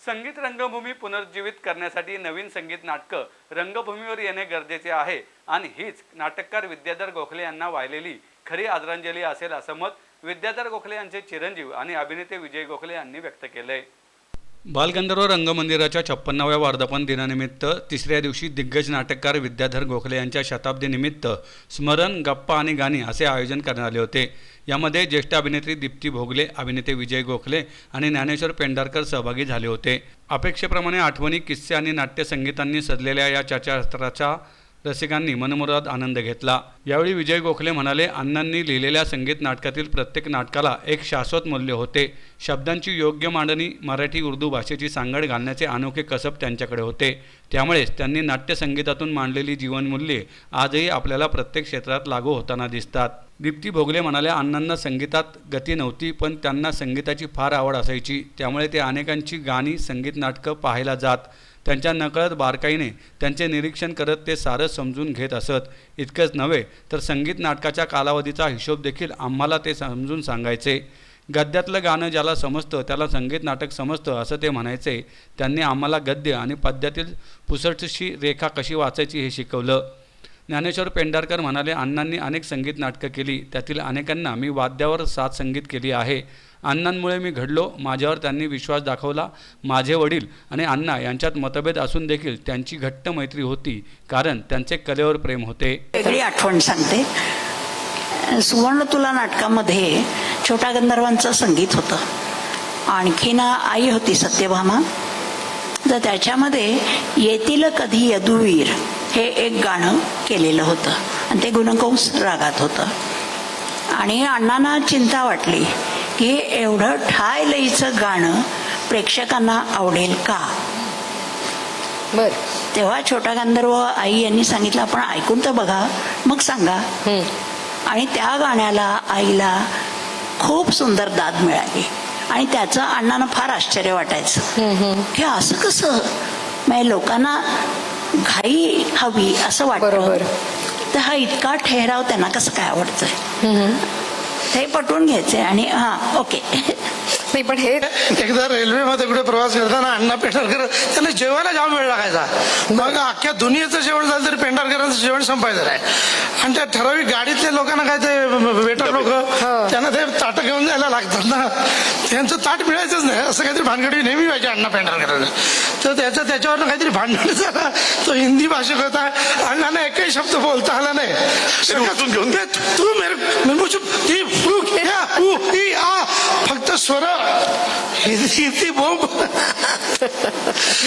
संगीत रंगभूमी पुनर्जीवित करण्यासाठी नवीन संगीत नाटकं रंगभूमीवर येणे गरजेचे आहे. आणि हीच नाटककार विद्याधर गोखले यांना वाहिलेली खरी आदरांजली असेल असं मत विद्याधर गोखले यांचे चिरंजीव आणि अभिनेते विजय गोखले यांनी व्यक्त केलंय. बालगंधर्व रंगमंदिराच्या छप्पन्नाव्या वर्धापन दिनानिमित्त तिसऱ्या दिवशी दिग्गज नाटककार विद्याधर गोखले यांच्या शताब्दीनिमित्त स्मरण गप्पा आणि गाणी असे आयोजन करण्यात आले होते. यामध्ये ज्येष्ठ अभिनेत्री दीप्ती भोगले अभिनेते विजय गोखले आणि ज्ञानेश्वर पेंढारकर सहभागी झाले होते. अपेक्षेप्रमाणे आठवणी किस्से आणि नाट्यसंगीतांनी सजलेल्या या चर्चासत्राचा रसिकांनी मनमुराद आनंद घेतला. यावेळी विजय गोखले म्हणाले अण्णांनी लिहिलेल्या संगीत नाटकातील प्रत्येक नाटकाला एक शाश्वत मूल्य होते. शब्दांची योग्य मांडणी मराठी उर्दू भाषेची सांगड घालण्याचे अनोखे कसब त्यांच्याकडे होते. त्यामुळेच त्यांनी नाट्यसंगीतातून मांडलेली जीवनमूल्ये आजही आपल्याला प्रत्येक क्षेत्रात लागू होताना दिसतात. दीप्ती भोगले म्हणाल्या अण्णांना संगीतात गती नव्हती पण त्यांना संगीताची फार आवड असायची. त्यामुळे ते अनेकांची गाणी संगीत नाटकं पाहायला जात. त्यांच्या नकळत बारकाईने त्यांचे निरीक्षण करत ते सारं समजून घेत असत. इतकंच नव्हे तर संगीत नाटकाच्या कालावधीचा हिशोब देखील आम्हाला ते समजून सांगायचे. गद्यातलं गाणं ज्याला समजतं त्याला संगीत नाटक समजतं असं ते म्हणायचे. त्यांनी आम्हाला गद्य आणि पद्यातील पुसटशी रेखा कशी वाचायची हे शिकवलं. ज्ञानेश्वर पेंढारकर म्हणाले अण्णांनी अनेक संगीत नाटकं केली. त्यातील अनेकांना मी वाद्यावर साथ संगीत केली आहे. अण्णांमुळे मी घडलो. माझ्यावर त्यांनी विश्वास दाखवला. माझे वडील आणि अण्णा यांच्यात मतभेद असून देखील त्यांची घट्ट मैत्री होती कारण त्यांचे कलेवर प्रेम होते. वेगळी आठवण सांगते. सुवर्ण तुला नाटकामध्ये छोटा गंधर्वांचं संगीत होतं. आणखीन आई होती सत्यभामा. तर त्याच्यामध्ये येतील कधी यदुवीर हे एक गाणं. केलेलं होतं. आणि ते गुणकंस रागात होतं. आणि अण्णांना चिंता वाटली की एवढं ठाय लईचं गाणं प्रेक्षकांना आवडेल का? बर. तेव्हा छोटा गंधर्व आई यांनी सांगितलं आपण ऐकून तर बघा मग सांगा. आणि त्या गाण्याला आईला खूप सुंदर दाद मिळाली. आणि त्याचं अण्णांना फार आश्चर्य वाटायचं. हे असं कसं? म्हणजे लोकांना घाई हवी असं बरोबर. वाटतं तर हा इतका ठेहराव त्यांना कसं काय आवडतंय? ते पटवून घ्यायचे आणि हा ओके. नाही पण हे एकदा रेल्वेमध्ये कुठे प्रवास करताना अण्णा पेंढारकर त्यांना जेवायला जाम वेळ लागायचा. मग अख्ख्या दुनियेचं जेवण झालं तरी पेंढारकरांचं जेवण संपायचं नाही. आणि त्या ठराविक गाडीतल्या लोकांना काय ते वेटर लोक त्यांना ते ताटं घेऊन जायला लागतात ना. त्यांचं ताट मिळायचंच नाही. असं काहीतरी भानगडी नेहमी व्हायची अण्णा पेंढारकरांना. तर त्याचं त्याच्यावरनं काहीतरी भांडण झालं. तो हिंदी भाषिक होता. अण्णाने एकही शब्द बोलता आला नाही. तू मेरे मैं मुझे ಈಶ್ವರ ಇದಿದ್ದೀವೋ